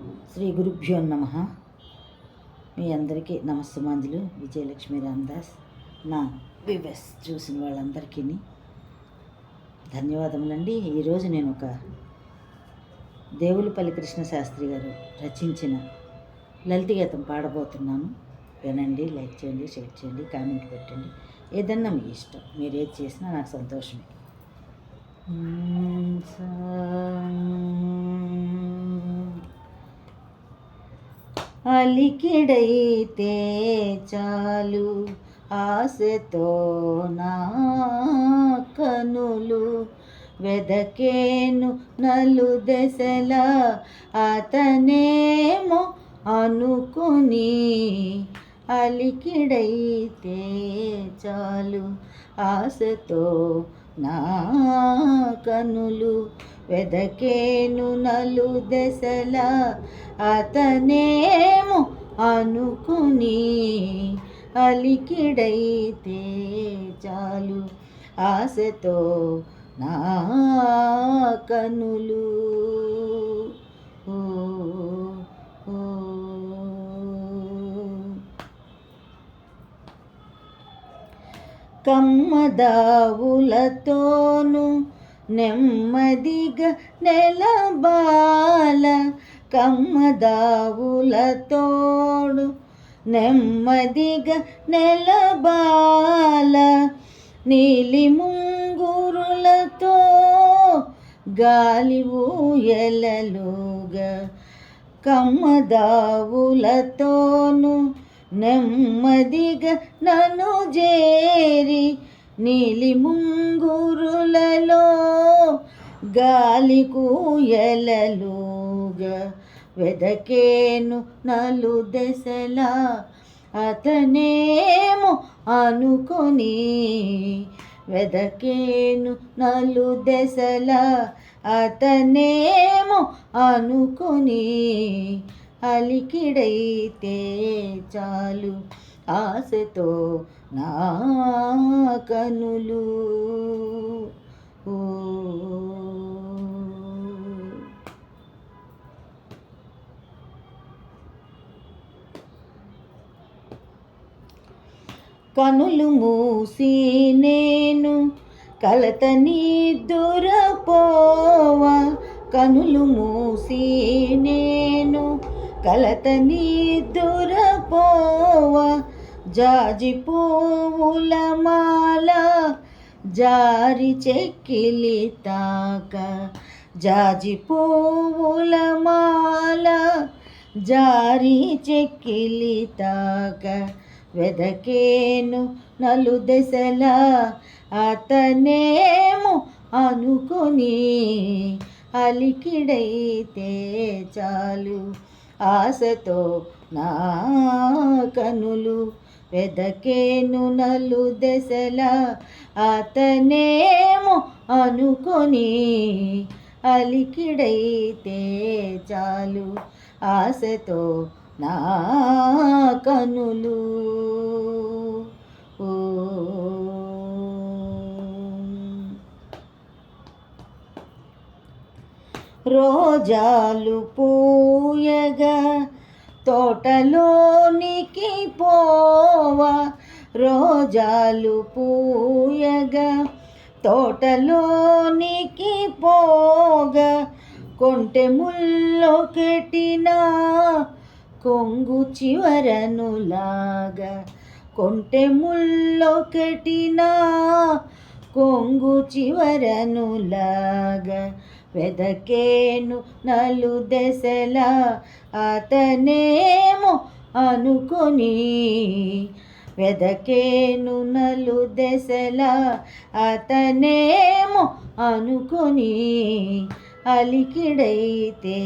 శ్రీ గురుభ్యో నమ. మీ అందరికీ నమస్తమాంజులు విజయలక్ష్మి రామదాస్. నా వివెస్ చూసిన వాళ్ళందరికీ. ధన్యవాదములండి. ఈరోజు నేను ఒక దేవులపల్లి కృష్ణ శాస్త్రి గారు రచించిన లలిత గీతం పాడబోతున్నాను. వినండి లైక్ చేయండి షేర్ చేయండి కామెంట్ పెట్టండి. ఏదన్నా మీ ఇష్టం. మీరు ఏది చేసినా నాకు సంతోషమే. మ్మ్, అలికిడైతే చాలు ఆశతో నా కనులు వెదకేను నలు దశల అతనేమో అనుకుని అలికిడైతే చాలు ఆశతో నా కనులు వెదకేను నలు దశల అతనేమో అనుకుని అలికిడైతే చాలు ఆశతో నా కనులు ఓ, ఓ. నెమ్మదిగా నెలబాల కమ్మదావులతోడు. నెమ్మదిగా నెలబాల నీలి ముంగురులతో గాలి ఊయలలుగా కమ్మదావులతోను. నెమ్మదిగా నన్ను చేరి నీలి ముంగురులలో గాలి కూయలలుగా వెదకేను నలు దశలా. అతనేమో అనుకొని వెదకేను నలు దెసలా అతనేమో అనుకొని అలికిడైతే చాలు ఆశతో నా కనులు. ఓ కనులు మూసి నేను కలత నిద్దురపోవా కనులు మూసి నేను కలత నిద్దురపోవా జాజి పువ్వుల మాల జారి చెక్కిలి తాక జాజి పువ్వుల మాల జారి చెక్కిలి తాక. వెదకేను నలు దశల అతనేము అనుకొని అలికిడైతే చాలు. ఆశతో నా కనులు వెదకేను నలు దశల అతనేమో అనుకొని అలికిడైతే చాలు ఆశతో నా కనులు. ఓ. రోజాలు పూయగా తోటలోనికి పోవా రోజాలు పూయగా. తోటలోనికి పోగా కొంటె ముల్లొకెటినా కొంగు చివరనులాగా కొంటె ముల్లొకెటినా కొంగు చివరనులాగా వెదకేను నలు దశల అతనేమో అనుకొని. వెదకేను నలు దశల అతనేమో అనుకొని. అలికిడైతే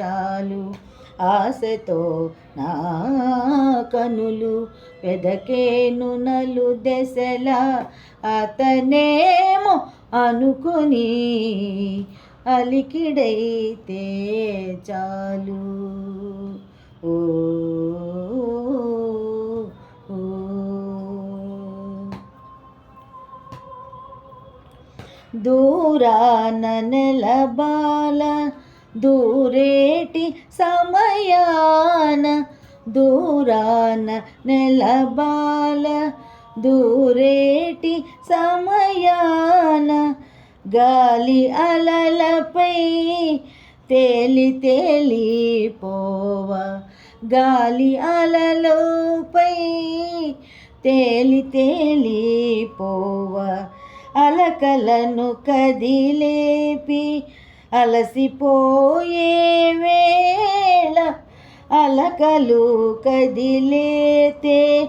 చాలు ఆశతో నా కనులు. వెదకేను నలు దశల అతనేమో అనుకొని. అలికిడైతే చాలు. ఓ ఓ. దూరాన నెలబాల దూరేటి సమయాన. దూరాన నెలబాల దూరేటి సమయాన. గాలి అలలపై తేలి తేలి పోవ. గాలి అలలపై తేలి తేలి పోవ. అలకలను కదిలేపి అలసిపోయే వేళ అలకలు కదిలేతే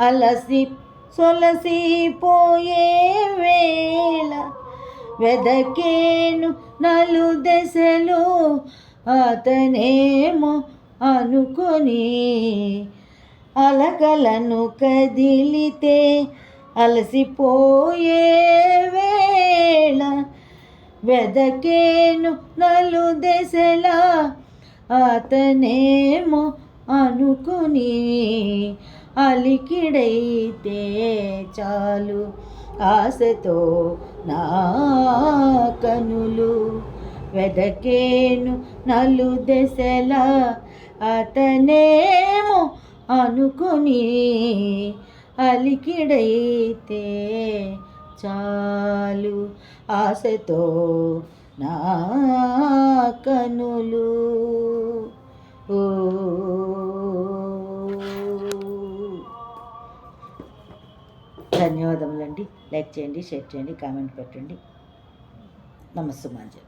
అలసి సొలసిపోయే వేళ వెదకేను నలు దశలు అతనేమో అనుకొని అలకలను కదిలితే అలసిపోయే వేళ వెదకేను నలు దశలా అతనేమో అనుకుని అలికిడైతే చాలు ఆశతో నా కనులు. వెదకేను నలు దశలా అతనేమో అనుకుని అలికిడైతే చాలు ఆశతో నా కనులు. ధన్యవాదములండి. లైక్ చేయండి షేర్ చేయండి కామెంట్ పెట్టండి. నమస్తే మాంజీ.